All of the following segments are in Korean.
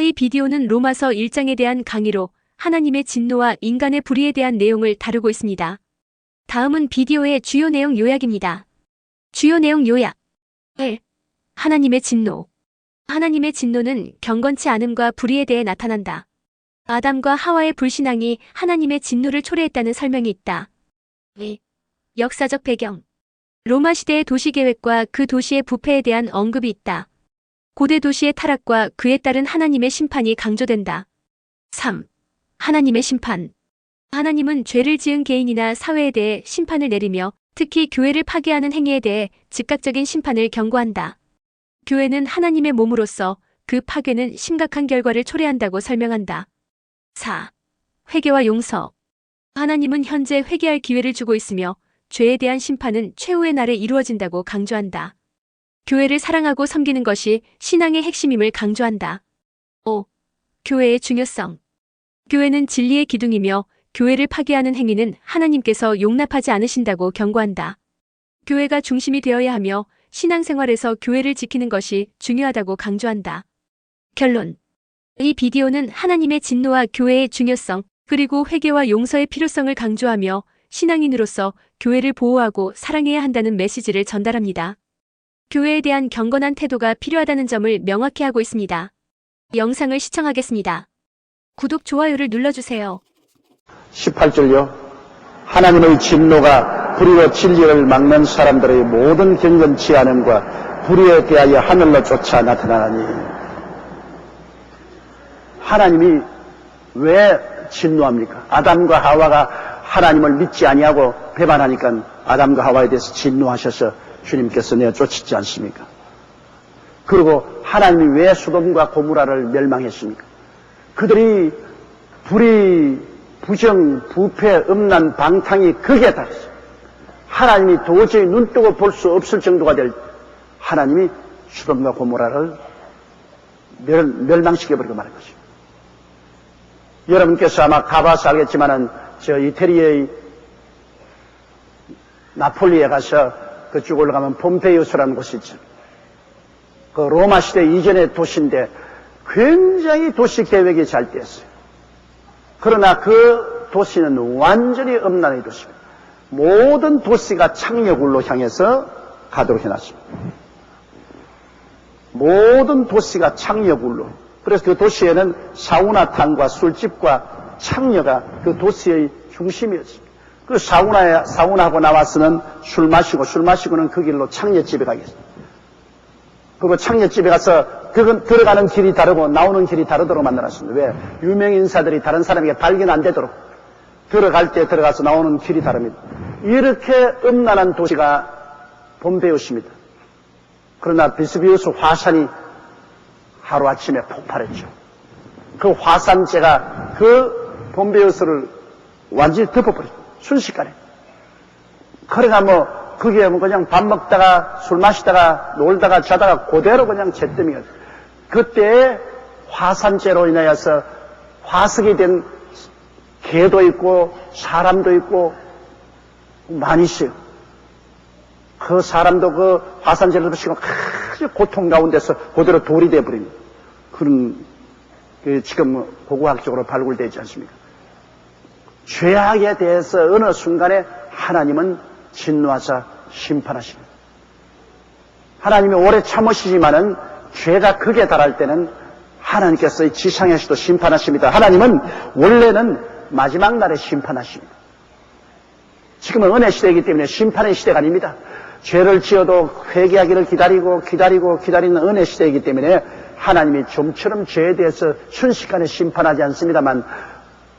이 비디오는 로마서 1장에 대한 강의로 하나님의 진노와 인간의 불의에 대한 내용을 다루고 있습니다. 다음은 비디오의 주요 내용 요약입니다. 주요 내용 요약. 1. 하나님의 진노. 하나님의 진노는 경건치 않음과 불의에 대해 나타난다. 아담과 하와의 불신앙이 하나님의 진노를 초래했다는 설명이 있다. 2. 역사적 배경. 로마 시대의 도시 계획과 그 도시의 부패에 대한 언급이 있다. 고대 도시의 타락과 그에 따른 하나님의 심판이 강조된다. 3. 하나님의 심판. 하나님은 죄를 지은 개인이나 사회에 대해 심판을 내리며 특히 교회를 파괴하는 행위에 대해 즉각적인 심판을 경고한다. 교회는 하나님의 몸으로서 그 파괴는 심각한 결과를 초래한다고 설명한다. 4. 회개와 용서. 하나님은 현재 회개할 기회를 주고 있으며 죄에 대한 심판은 최후의 날에 이루어진다고 강조한다. 교회를 사랑하고 섬기는 것이 신앙의 핵심임을 강조한다. 5. 교회의 중요성. 교회는 진리의 기둥이며 교회를 파괴하는 행위는 하나님께서 용납하지 않으신다고 경고한다. 교회가 중심이 되어야 하며 신앙생활에서 교회를 지키는 것이 중요하다고 강조한다. 결론. 이 비디오는 하나님의 진노와 교회의 중요성, 그리고 회개와 용서의 필요성을 강조하며 신앙인으로서 교회를 보호하고 사랑해야 한다는 메시지를 전달합니다. 교회에 대한 경건한 태도가 필요하다는 점을 명확히 하고 있습니다. 영상을 시청하겠습니다. 구독, 좋아요를 눌러주세요. 18절요. 하나님의 진노가 불의로 진리를 막는 사람들의 모든 경건치 않음과 불의에 대하여 하늘로 쫓아 나타나니 하나님이 왜 진노합니까? 아담과 하와가 하나님을 믿지 아니하고 배반하니까 아담과 하와에 대해서 진노하셔서 주님께서 내어 쫓지 않습니까? 그리고 하나님이 왜 수돔과 고무라를 멸망했습니까? 그들이 불의, 부정, 부패, 음란, 방탕이 극에 달했어요. 하나님이 도저히 눈뜨고 볼 수 없을 정도가 될 하나님이 수돔과 고모라를 멸, 멸망시켜버리고 말한 것입니다. 여러분께서 아마 가봐서 알겠지만은 저 이태리의 나폴리에 가서 그쪽 올라가면 폼페이우스라는 곳이 있죠. 그 로마 시대 이전의 도시인데 굉장히 도시 계획이 잘 됐어요. 그러나 그 도시는 완전히 음란의 도시입니다. 모든 도시가 창녀굴로 향해서 가도록 해놨습니다. 모든 도시가 창녀굴로. 그래서 그 도시에는 사우나탕과 술집과 창녀가 그 도시의 중심이었습니다. 그 사우나에, 사우나하고 나와서는 술 마시고 술 마시고는 그 길로 창녀집에 가겠습니다. 그리고 창녀집에 가서 그건 들어가는 길이 다르고 나오는 길이 다르도록 만들었습니다. 왜? 유명 인사들이 다른 사람에게 발견 안 되도록 들어갈 때 들어가서 나오는 길이 다릅니다. 이렇게 음란한 도시가 봄배우십니다. 그러나 비스비우스 화산이 하루아침에 폭발했죠. 그 화산재가 그 봄배우스를 완전히 덮어버렸죠. 순식간에. 그러나 뭐 그게 뭐 그냥 밥 먹다가 술 마시다가 놀다가 자다가 그대로 그냥 잿더미가 그때 화산재로 인하여서 화석이 된 개도 있고 사람도 있고 많이 있어요. 그 사람도 그 화산재를 드시고 아주 고통 가운데서 그대로 돌이 돼버립니다. 그런 그 지금 뭐 고고학적으로 발굴되지 않습니까? 죄악에 대해서 어느 순간에 하나님은 진노하사 심판하십니다. 하나님이 오래 참으시지만은 죄가 극에 달할 때는 하나님께서 이 지상에서도 심판하십니다. 하나님은 원래는 마지막 날에 심판하십니다. 지금은 은혜 시대이기 때문에 심판의 시대가 아닙니다. 죄를 지어도 회개하기를 기다리고 기다리고 기다리는 은혜 시대이기 때문에 하나님이 좀처럼 죄에 대해서 순식간에 심판하지 않습니다만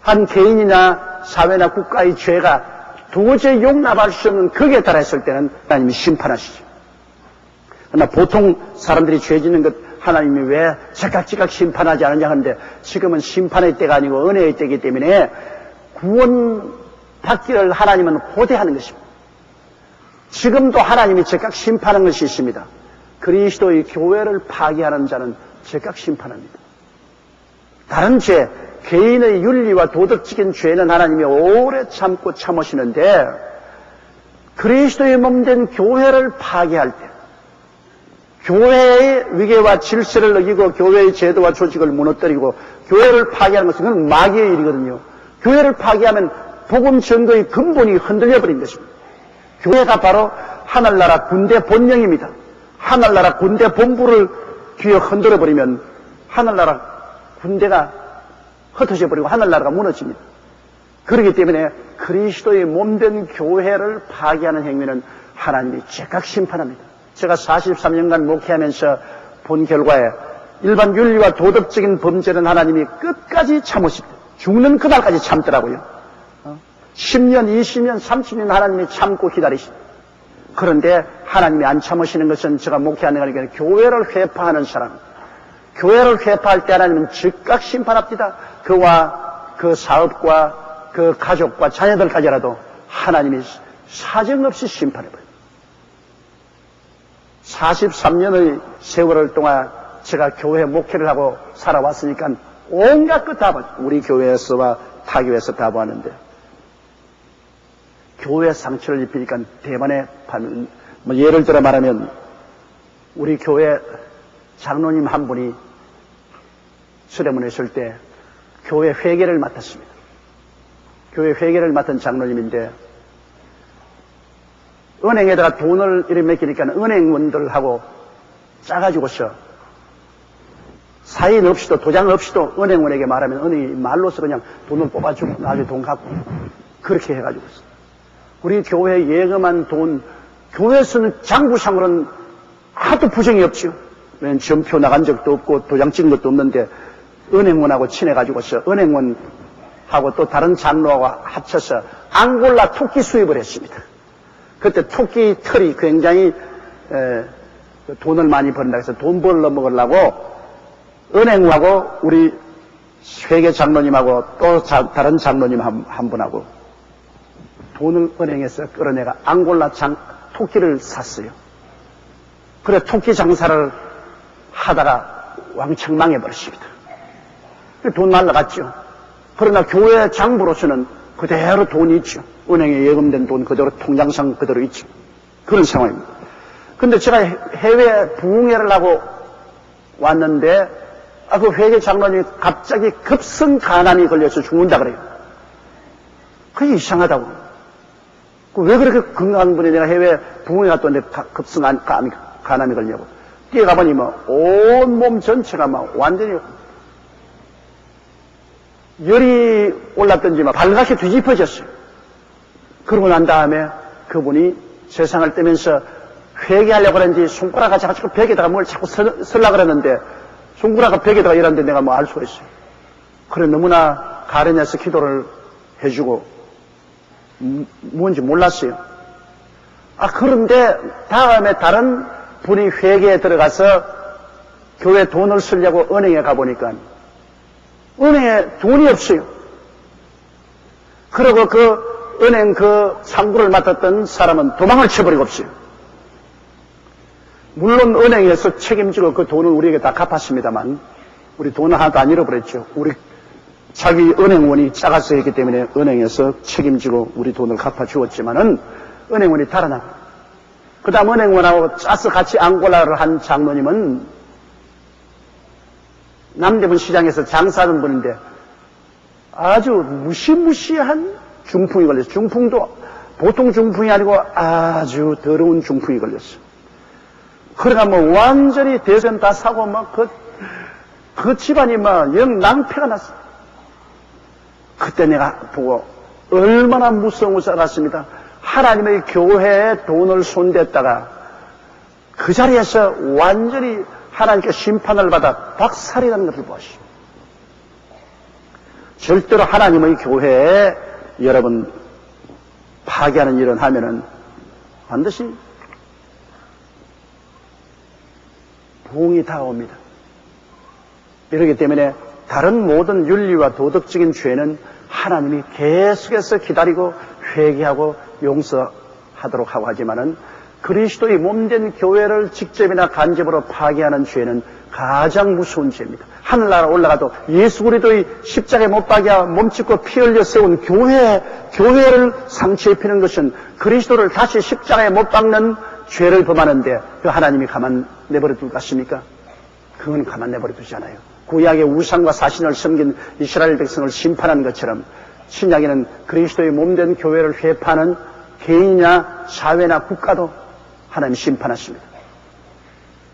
한 개인이나 사회나 국가의 죄가 도저히 용납할 수 없는 극에 달했을 때는 하나님이 심판하시죠. 그러나 보통 사람들이 죄 짓는 것 하나님이 왜 제각제각 심판하지 않느냐 하는데 지금은 심판의 때가 아니고 은혜의 때이기 때문에 구원 받기를 하나님은 호대하는 것입니다. 지금도 하나님이 제각 심판하는 것이 있습니다. 그리스도의 교회를 파괴하는 자는 제각 심판합니다. 다른 죄, 개인의 윤리와 도덕적인 죄는 하나님이 오래 참고 참으시는데 그리스도의 몸된 교회를 파괴할 때, 교회의 위계와 질서를 어기고 교회의 제도와 조직을 무너뜨리고 교회를 파괴하는 것은 마귀의 일이거든요. 교회를 파괴하면 복음 전도의 근본이 흔들려 버린 것입니다. 교회가 바로 하늘나라 군대 본령입니다. 하늘나라 군대 본부를 뒤에 흔들어 버리면 하늘나라 군대가 흩어져 버리고 하늘나라가 무너집니다. 그렇기 때문에 그리스도의 몸된 교회를 파괴하는 행위는 하나님이 즉각 심판합니다. 제가 43년간 목회하면서 본 결과에 일반 윤리와 도덕적인 범죄는 하나님이 끝까지 참으십니다. 죽는 그날까지 참더라고요. 어? 10년, 20년, 30년 하나님이 참고 기다리십니다. 그런데 하나님이 안 참으시는 것은 제가 목회하는 게 아니라 교회를 회파하는 사람. 교회를 회파할 때 하나님은 즉각 심판합니다. 그와 그 사업과 그 가족과 자녀들까지라도 하나님이 사정없이 심판해버려요. 43년의 세월을 동안 제가 교회 목회를 하고 살아왔으니까 온갖 것다 봤죠. 우리 교회에서와 타교에서 다 보았는데 교회 상처를 입히니까 대만에 파는 뭐 예를 들어 말하면 우리 교회 장로님 한 분이 수련문에 있을 때 교회 회계를 맡았습니다. 교회 회계를 맡은 장로님인데 은행에다가 돈을 이렇게 맡기니까 은행원들하고 짜가지고서 사인 없이도 도장 없이도 은행원에게 말하면 은행이 말로서 그냥 돈을 뽑아주고 나중에 돈 갖고 그렇게 해가지고서 우리 교회 예금한 돈 교회에서는 장부상으로는 하도 부정이 없죠. 왜냐면 전표 나간 적도 없고 도장 찍은 것도 없는데 은행원하고 친해가지고서 은행원하고 또 다른 장로하고 합쳐서 앙골라 토끼 수입을 했습니다. 그때 토끼 털이 굉장히 에, 그 돈을 많이 번다 해서 돈 벌러 먹으려고 은행하고 우리 회계 장로님하고 또 자- 다른 장로님 한, 한 분하고 돈을 은행에서 끌어내가 앙골라 장, 토끼를 샀어요. 그래 토끼 장사를 하다가 왕창 망해버렸습니다. 그돈 날라갔죠. 그러나 교회 장부로서는 그대로 돈이 있죠. 은행에 예금된 돈 그대로 통장상 그대로 있죠. 그런 상황입니다. 근데 제가 해외 부흥회를 하고 왔는데 아, 그 회계 장로님이 갑자기 급성 간암이 걸려서 죽는다 그래요. 그게 이상하다고. 그 왜 그렇게 건강한 분이 내가 해외 부흥회 갔던데 가- 급성 간- 간암이, 간암이 걸냐고. 뛰어가보니 뭐, 온몸 전체가 막 완전히 열이 올랐던지 막 발갛게 뒤집어졌어요. 그러고 난 다음에 그분이 세상을 떼면서 회개하려고 그러는지 손가락 같이 가지고 벽에다가 뭘 자꾸 설, 설라 그러는데 손가락을 벽에다가 이러는데 내가 뭐 알 수가 있어요. 그래 너무나 가려내서 기도를 해주고 음, 뭔지 몰랐어요. 아 그런데 다음에 다른 분이 회계에 들어가서 교회 돈을 쓰려고 은행에 가보니까 은행에 돈이 없어요. 그리고 그 은행 그 상구를 맡았던 사람은 도망을 쳐버리고 없어요. 물론 은행에서 책임지고 그 돈을 우리에게 다 갚았습니다만 우리 돈을 하나도 안 잃어버렸죠. 우리 자기 은행원이 작아서 했기 때문에 은행에서 책임지고 우리 돈을 갚아주었지만은 은행원이 달아나고 그 다음 은행원하고 짜서 같이 앙골라를 한 장로님은 남대문 시장에서 장사하는 분인데 아주 무시무시한 중풍이 걸렸어요. 중풍도 보통 중풍이 아니고 아주 더러운 중풍이 걸렸어요. 그러니까 뭐 완전히 대선 다 사고 막 그, 그 집안이 막영 낭패가 났어. 그때 내가 보고 얼마나 무서운 것을 알았습니다. 하나님의 교회에 돈을 손댔다가 그 자리에서 완전히 하나님께 심판을 받아 박살이 나는 것을 보시오. 절대로 하나님의 교회에 여러분 파괴하는 일을 하면은 반드시 부흥이 다가옵니다. 이러기 때문에 다른 모든 윤리와 도덕적인 죄는 하나님이 계속해서 기다리고 회개하고 용서하도록 하고 하지만은 그리스도의 몸된 교회를 직접이나 간접으로 파괴하는 죄는 가장 무서운 죄입니다. 하늘나라 올라가도 예수 그리스도의 십자가에 못 박여 몸짓고 피 흘려 세운 교회, 교회를 상처 입히는 것은 그리스도를 다시 십자가에 못 박는 죄를 범하는데 그 하나님이 가만 내버려 둘 것입니까? 그건 가만 내버려 두지 않아요. 구약의 우상과 사신을 섬긴 이스라엘 백성을 심판한 것처럼 신약에는 그리스도의 몸된 교회를 회파하는 개인이나 사회나 국가도 하나님 심판하십니다.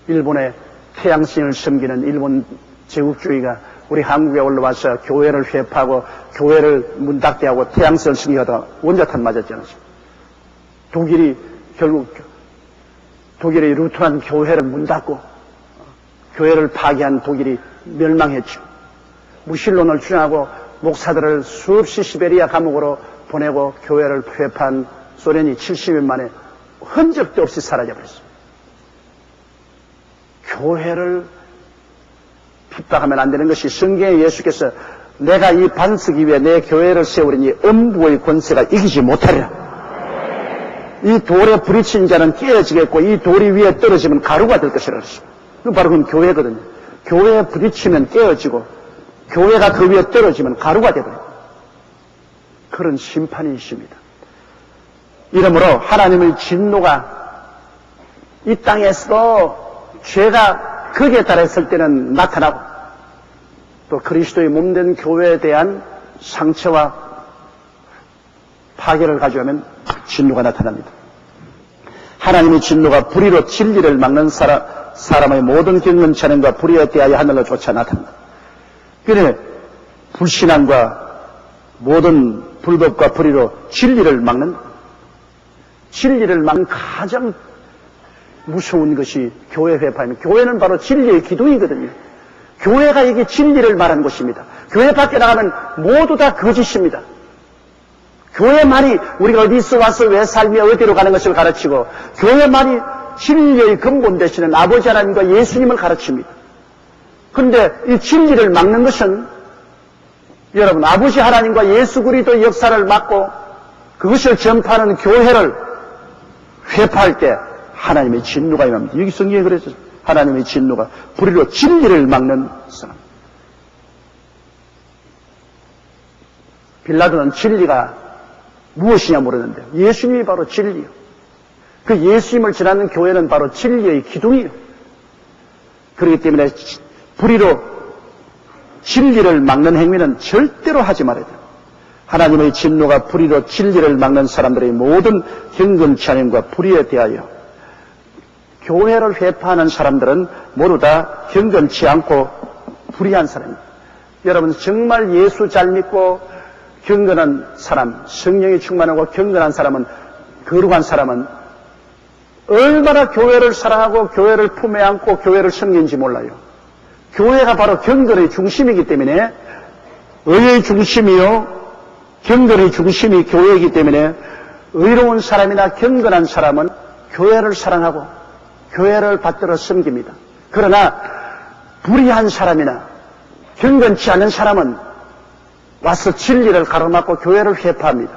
일본의 태양신을 섬기는 일본 제국주의가 우리 한국에 올라와서 교회를 회파하고 교회를 문 닫게 하고 태양신을 섬기다가 원자탄 맞았잖아요. 독일이 결국 독일의 루트란 교회를 문 닫고 교회를 파괴한 독일이 멸망했죠. 무신론을 주장하고 목사들을 수없이 시베리아 감옥으로 보내고 교회를 회파한 소련이 70년 만에 흔적도 없이 사라져버렸습니다. 교회를 핍박하면 안 되는 것이 성경에 예수께서 내가 이 반석 위에 내 교회를 세우리니 음부의 권세가 이기지 못하리라. 이 돌에 부딪힌 자는 깨어지겠고 이 돌이 위에 떨어지면 가루가 될 것이라 그랬습니다. 그 바로 그건 교회거든요. 교회에 부딪히면 깨어지고 교회가 그 위에 떨어지면 가루가 되버려요. 그런 심판이 있습니다. 이러므로 하나님의 진노가 이 땅에서도 죄가 극에 달했을 때는 나타나고 또 그리스도의 몸된 교회에 대한 상처와 파괴를 가져오면 진노가 나타납니다. 하나님의 진노가 불의로 진리를 막는 사람, 사람의 모든 경건 찬행과 불의에 대하여 하늘로 쫓아 나타납니다. 그래 불신앙과 모든 불법과 불의로 진리를 막는 진리를 막는 가장 무서운 것이 교회 회파입니다. 교회는 바로 진리의 기둥이거든요. 교회가 이게 진리를 말하는 곳입니다. 교회 밖에 나가면 모두 다 거짓입니다. 교회만이 우리가 어디서 와서 왜 살며 어디로 가는 것을 가르치고 교회만이 진리의 근본 되시는 아버지 하나님과 예수님을 가르칩니다. 그런데 이 진리를 막는 것은 여러분 아버지 하나님과 예수 그리스도의 역사를 막고 그것을 전파하는 교회를 회파할 때 하나님의 진노가 임합니다. 여기 성경에 그랬죠. 하나님의 진노가 불의로 진리를 막는 사람. 빌라도는 진리가 무엇이냐 물었는데 예수님이 바로 진리요. 그 예수님을 지나는 교회는 바로 진리의 기둥이요. 그렇기 때문에 불의로 진리를 막는 행위는 절대로 하지 말아야 돼요. 하나님의 진노가 불의로 진리를 막는 사람들의 모든 경건 찬양과 불의에 대하여 교회를 회파하는 사람들은 모두 다 경건치 않고 불의한 사람입니다. 여러분 정말 예수 잘 믿고 경건한 사람, 성령이 충만하고 경건한 사람은 거룩한 사람은 얼마나 교회를 사랑하고 교회를 품에 안고 교회를 섬기는지 몰라요. 교회가 바로 경건의 중심이기 때문에 의의 중심이요 경건의 중심이 교회이기 때문에 의로운 사람이나 경건한 사람은 교회를 사랑하고 교회를 받들어 섬깁니다. 그러나 불의한 사람이나 경건치 않은 사람은 와서 진리를 가로막고 교회를 회파합니다.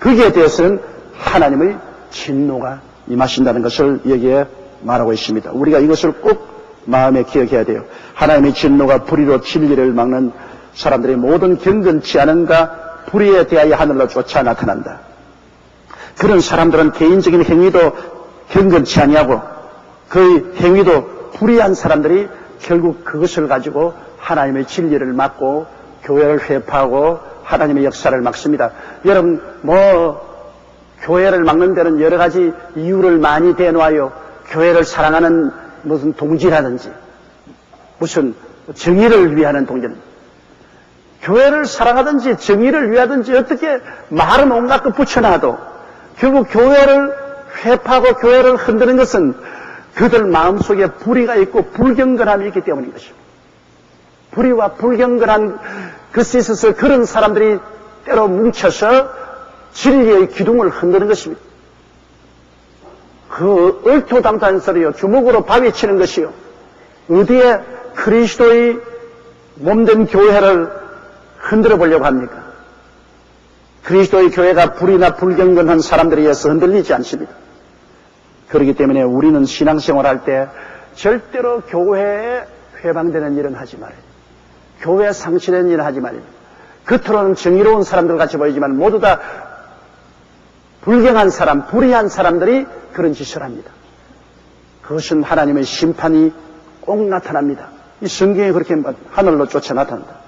거기에 대해서는 하나님의 진노가 임하신다는 것을 여기에 말하고 있습니다. 우리가 이것을 꼭 마음에 기억해야 돼요. 하나님의 진노가 불의로 진리를 막는 사람들의 모든 경건치 않은가 불의에 대하여 하늘로 쫓아 나타난다. 그런 사람들은 개인적인 행위도 경건치 아니하고 그 행위도 불의한 사람들이 결국 그것을 가지고 하나님의 진리를 막고 교회를 회파하고 하나님의 역사를 막습니다. 여러분 뭐 교회를 막는 데는 여러 가지 이유를 많이 대놓아요. 교회를 사랑하는 무슨 동지라든지 무슨 정의를 위하는 동지 교회를 사랑하든지 정의를 위하든지 어떻게 말은 온갖 것 붙여놔도 결국 교회를 회파하고 교회를 흔드는 것은 그들 마음속에 불의가 있고 불경건함이 있기 때문인 것입니다. 불의와 불경건한 것에 있어서 그런 사람들이 때로 뭉쳐서 진리의 기둥을 흔드는 것입니다. 그 얼토당토한 소리요. 주먹으로 바위 치는 것이요. 어디에 그리스도의 몸된 교회를 흔들어 보려고 합니까? 그리스도의 교회가 불이나 불경건한 사람들에 의해서 흔들리지 않습니다. 그렇기 때문에 우리는 신앙생활 할때 절대로 교회에 회방되는 일은 하지 말아요. 교회에 상실되는 일은 하지 말아요. 겉으로는 정의로운 사람들 같이 보이지만 모두 다 불경한 사람, 불의한 사람들이 그런 짓을 합니다. 그것은 하나님의 심판이 꼭 나타납니다. 이 성경에 그렇게 하늘로 쫓아 나타난다.